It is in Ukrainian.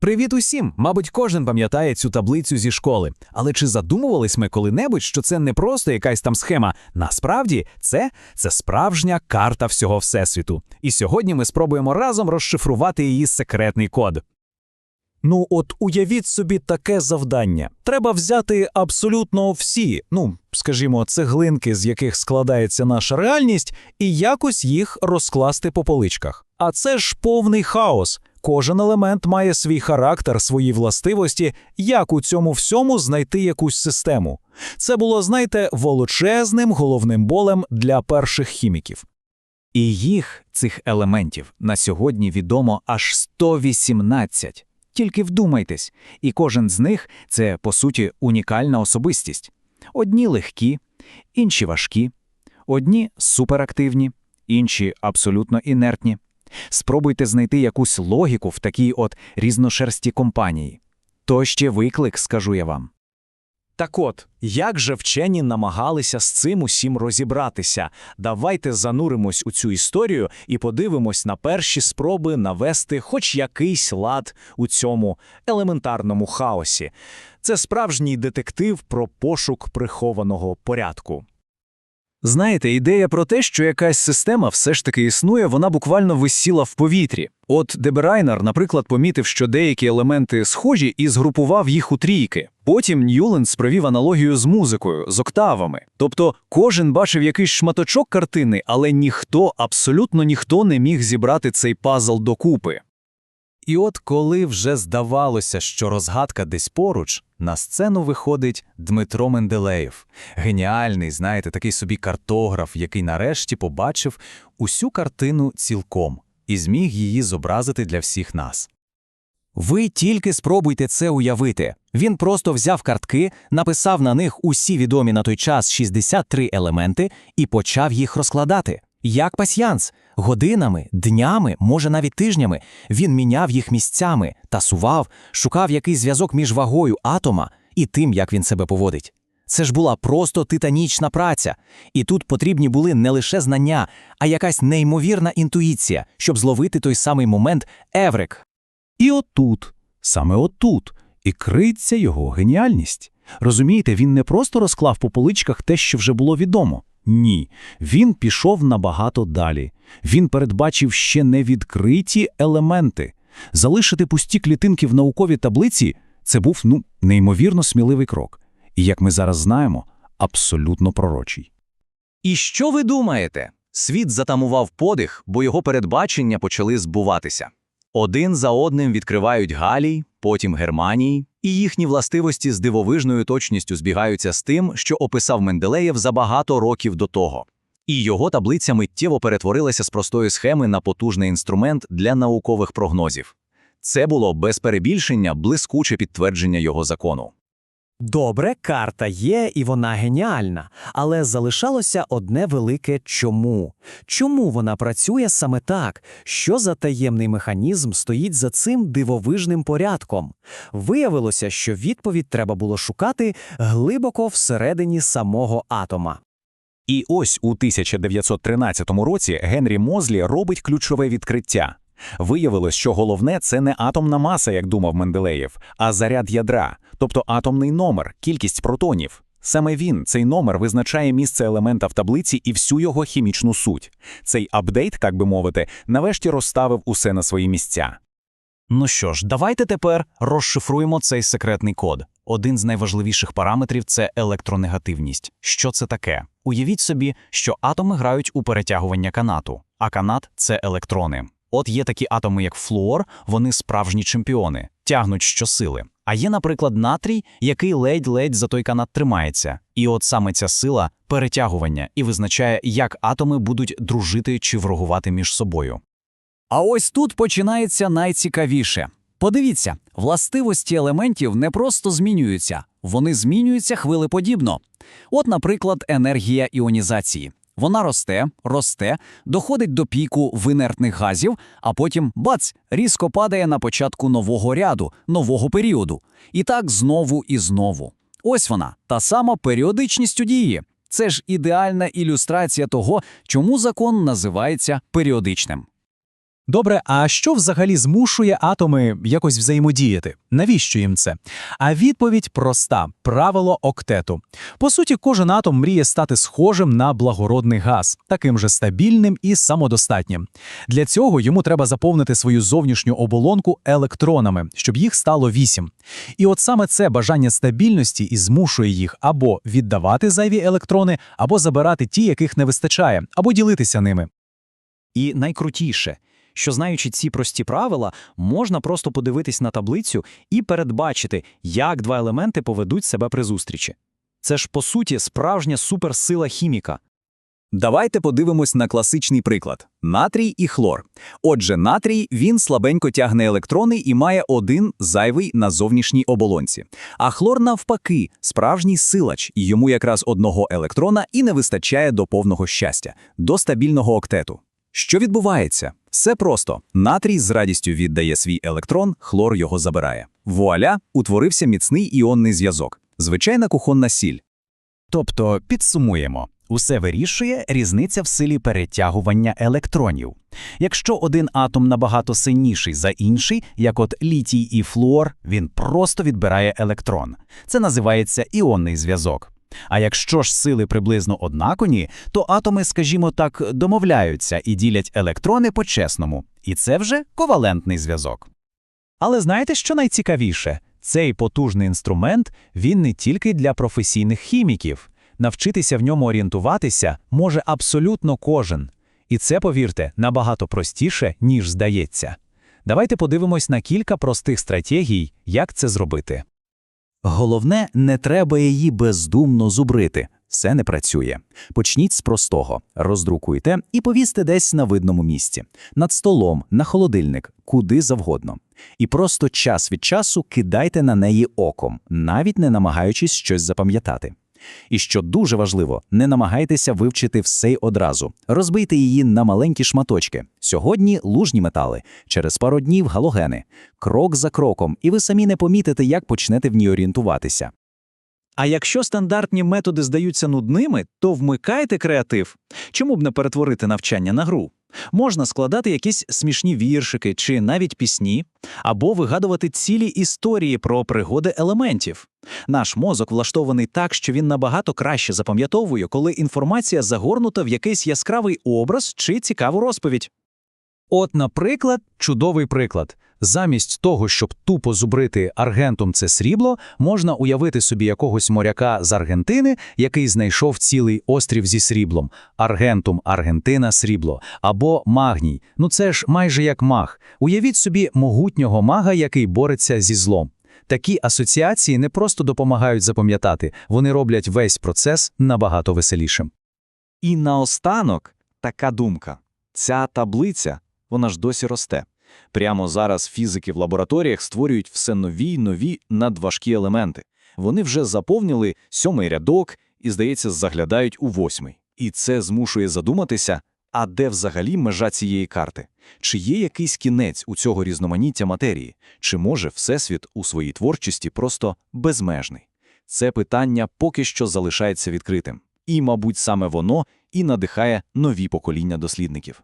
Привіт усім! Мабуть, кожен пам'ятає цю таблицю зі школи. Але чи задумувались ми коли-небудь, що це не просто якась там схема? Насправді, це, це справжня карта всього Всесвіту. І сьогодні ми спробуємо разом розшифрувати її секретний код. Ну, от уявіть собі таке завдання. Треба взяти абсолютно всі, ну, скажімо, цеглинки, з яких складається наша реальність, і якось їх розкласти по поличках. А це ж повний хаос. Кожен елемент має свій характер, свої властивості, як у цьому всьому знайти якусь систему. Це було, знаєте, величезним головним болем для перших хіміків. І їх, цих елементів, на сьогодні відомо аж 118. Тільки вдумайтесь, і кожен з них це, по суті, унікальна особистість. Одні легкі, інші важкі, одні суперактивні, інші абсолютно інертні. Спробуйте знайти якусь логіку в такій от різношерсті компанії. То ще виклик, скажу я вам. Так от, як же вчені намагалися з цим усім розібратися? Давайте зануримось у цю історію і подивимось на перші спроби навести хоч якийсь лад у цьому елементарному хаосі. Це справжній детектив про пошук прихованого порядку. Знаєте, ідея про те, що якась система все ж таки існує, вона буквально висіла в повітрі. От Деберайнер, наприклад, помітив, що деякі елементи схожі і згрупував їх у трійки. Потім Ньюленс провів аналогію з музикою, з октавами. Тобто кожен бачив якийсь шматочок картини, але ніхто, абсолютно ніхто не міг зібрати цей пазл докупи. І от коли вже здавалося, що розгадка десь поруч, на сцену виходить Дмитро Менделеєв. Геніальний, знаєте, такий собі картограф, який нарешті побачив усю картину цілком і зміг її зобразити для всіх нас. Ви тільки спробуйте це уявити. Він просто взяв картки, написав на них усі відомі на той час 63 елементи і почав їх розкладати. Як пасьянс. Годинами, днями, може навіть тижнями він міняв їх місцями, тасував, шукав якийсь зв'язок між вагою атома і тим, як він себе поводить. Це ж була просто титанічна праця, і тут потрібні були не лише знання, а якась неймовірна інтуїція, щоб зловити той самий момент Еврик. І отут, саме отут, і криться його геніальність. Розумієте, він не просто розклав по поличках те, що вже було відомо. Ні, він пішов набагато далі. Він передбачив ще невідкриті елементи. Залишити пусті клітинки в науковій таблиці це був ну неймовірно сміливий крок. І як ми зараз знаємо, абсолютно пророчий. І що ви думаєте? Світ затамував подих, бо його передбачення почали збуватися. Один за одним відкривають Галій, потім Германії, і їхні властивості з дивовижною точністю збігаються з тим, що описав Менделеєв за багато років до того. І його таблиця миттєво перетворилася з простої схеми на потужний інструмент для наукових прогнозів. Це було без перебільшення блискуче підтвердження його закону. Добре, карта є, і вона геніальна, але залишалося одне велике чому. Чому вона працює саме так? Що за таємний механізм стоїть за цим дивовижним порядком? Виявилося, що відповідь треба було шукати глибоко всередині самого атома. І ось у 1913 році Генрі Мозлі робить ключове відкриття. Виявилось, що головне це не атомна маса, як думав Менделеєв, а заряд ядра, тобто атомний номер, кількість протонів. Саме він, цей номер, визначає місце елемента в таблиці і всю його хімічну суть. Цей апдейт, так би мовити, нарешті розставив усе на свої місця. Ну що ж, давайте тепер розшифруємо цей секретний код. Один з найважливіших параметрів це електронегативність. Що це таке? Уявіть собі, що атоми грають у перетягування канату, а канат це електрони. От є такі атоми, як флуор, вони справжні чемпіони, тягнуть щосили. А є, наприклад, натрій, який ледь-ледь за той канат тримається. І от саме ця сила перетягування і визначає, як атоми будуть дружити чи ворогувати між собою. А ось тут починається найцікавіше. Подивіться, властивості елементів не просто змінюються, вони змінюються хвилеподібно. От, наприклад, енергія іонізації. Вона росте, росте, доходить до піку винертних газів, а потім бац, різко падає на початку нового ряду, нового періоду. І так знову і знову. Ось вона, та сама періодичність у дії. Це ж ідеальна ілюстрація того, чому закон називається періодичним. Добре, а що взагалі змушує атоми якось взаємодіяти? Навіщо їм це? А відповідь проста: правило октету. По суті, кожен атом мріє стати схожим на благородний газ, таким же стабільним і самодостатнім. Для цього йому треба заповнити свою зовнішню оболонку електронами, щоб їх стало вісім. І от саме це бажання стабільності і змушує їх або віддавати зайві електрони, або забирати ті, яких не вистачає, або ділитися ними. І найкрутіше, що знаючи ці прості правила, можна просто подивитись на таблицю і передбачити, як два елементи поведуть себе при зустрічі. Це ж, по суті, справжня суперсила хіміка. Давайте подивимось на класичний приклад: натрій і хлор. Отже, натрій він слабенько тягне електрони і має один зайвий на зовнішній оболонці. А хлор, навпаки, справжній силач, і йому якраз одного електрона і не вистачає до повного щастя, до стабільного октету. Що відбувається? Все просто. Натрій з радістю віддає свій електрон, хлор його забирає. Вуаля, утворився міцний іонний зв'язок. Звичайна кухонна сіль. Тобто, підсумуємо. Усе вирішує різниця в силі перетягування електронів. Якщо один атом набагато сильніший за інший, як от літій і флуор, він просто відбирає електрон. Це називається іонний зв'язок. А якщо ж сили приблизно однакові, то атоми, скажімо так, домовляються і ділять електрони по-чесному. І це вже ковалентний зв'язок. Але знаєте, що найцікавіше? Цей потужний інструмент він не тільки для професійних хіміків. Навчитися в ньому орієнтуватися може абсолютно кожен. І це, повірте, набагато простіше, ніж здається. Давайте подивимось на кілька простих стратегій, як це зробити. Головне, не треба її бездумно зубрити. Це не працює. Почніть з простого. Роздрукуйте і повісьте десь на видному місці. Над столом, на холодильник, куди завгодно. І просто час від часу кидайте на неї оком, навіть не намагаючись щось запам'ятати. І що дуже важливо, не намагайтеся вивчити все й одразу. Розбийте її на маленькі шматочки. Сьогодні лужні метали, через пару днів галогени. Крок за кроком, і ви самі не помітите, як почнете в ній орієнтуватися. А якщо стандартні методи здаються нудними, то вмикайте креатив. Чому б не перетворити навчання на гру? Можна складати якісь смішні віршики чи навіть пісні, або вигадувати цілі історії про пригоди елементів. Наш мозок влаштований так, що він набагато краще запам'ятовує, коли інформація загорнута в якийсь яскравий образ чи цікаву розповідь. От, наприклад, чудовий приклад. Замість того, щоб тупо зубрити аргентум це срібло, можна уявити собі якогось моряка з Аргентини, який знайшов цілий острів зі сріблом. Аргентум, Аргентина, срібло. Або магній. Ну це ж майже як маг. Уявіть собі могутнього мага, який бореться зі злом. Такі асоціації не просто допомагають запам'ятати, вони роблять весь процес набагато веселішим. І наостанок така думка. Ця таблиця, вона ж досі росте. Прямо зараз фізики в лабораторіях створюють все нові й нові надважкі елементи. Вони вже заповнили сьомий рядок і, здається, заглядають у восьмий. І це змушує задуматися, а де взагалі межа цієї карти? Чи є якийсь кінець у цього різноманіття матерії? Чи може Всесвіт у своїй творчості просто безмежний? Це питання поки що залишається відкритим. І, мабуть, саме воно і надихає нові покоління дослідників.